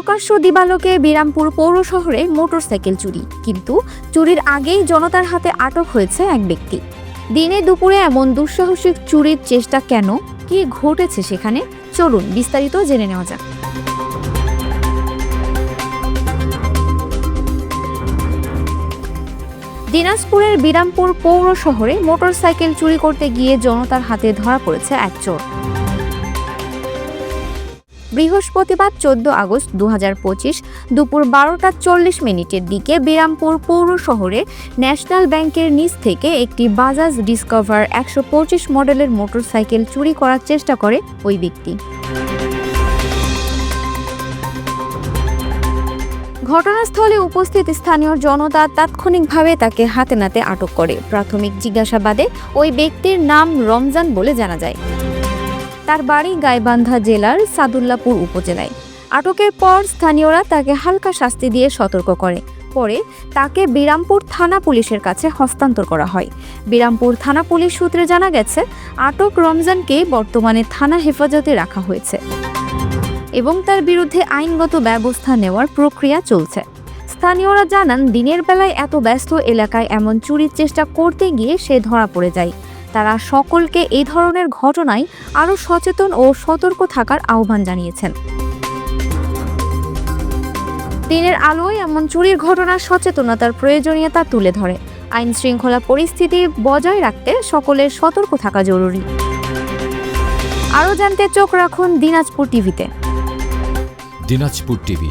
প্রকাশ্য দিবালোকে বিরামপুর পৌর শহরে মোটরসাইকেল চুরি। কিন্তু চুরির আগেই জনতার হাতে আটক হয়েছে এক ব্যক্তি। দিনে দুপুরে এমন দুঃসাহসিক চুরির চেষ্টা কেন? কি ঘটেছে সেখানে? চলুন বিস্তারিত জেনে নেওয়া যাক। দিনাজপুরের বিরামপুর পৌর শহরে মোটরসাইকেল চুরি করতে গিয়ে জনতার হাতে ধরা পড়েছে এক চোর। বৃহস্পতিবার চোদ্দ আগস্ট দু হাজার পঁচিশ দুপুর বারোটা চল্লিশ মিনিটের দিকে বিরামপুর পৌর শহরে ন্যাশনাল ব্যাংকের নিচ থেকে একটি বাজাজ ডিসকভার একশো পঁচিশ মডেলের মোটরসাইকেল চুরি করার চেষ্টা করে ওই ব্যক্তি। ঘটনাস্থলে উপস্থিত স্থানীয় জনতা তাৎক্ষণিকভাবে তাকে হাতে নাতে আটক করে। প্রাথমিক জিজ্ঞাসাবাদে ওই ব্যক্তির নাম রমজান বলে জানা যায়। তার বাড়ি গাইবান্ধা জেলার সাদুল্লাপুর উপজেলায়। আটকের পর স্থানীয়রা তাকে হালকা শাস্তি দিয়ে সতর্ক করে। পরে তাকে বিরামপুর থানা পুলিশের কাছে হস্তান্তর করা হয়। বিরামপুর থানা পুলিশ সূত্রে জানা গেছে, আটক রমজানকে বর্তমানে থানা হেফাজতে রাখা হয়েছে এবং তার বিরুদ্ধে আইনগত ব্যবস্থা নেওয়ার প্রক্রিয়া চলছে। স্থানীয়রা জানান, দিনের বেলায় এত ব্যস্ত এলাকায় এমন চুরির চেষ্টা করতে গিয়ে সে ধরা পড়ে যায়। তারা সকলকে এই ধরনের ঘটনায় আরও সচেতন ও সতর্ক থাকার আহ্বান জানিয়েছেন। দিনের আলোয় এমন চুরির ঘটনার সচেতনতার প্রয়োজনীয়তা তুলে ধরে। আইন শৃঙ্খলা পরিস্থিতি বজায় রাখতে সকলের সতর্ক থাকা জরুরি। আরও জানতে চোখ রাখুন দিনাজপুর টিভিতে। দিনাজপুর টিভি,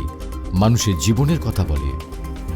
মানুষের জীবনের কথা বলে।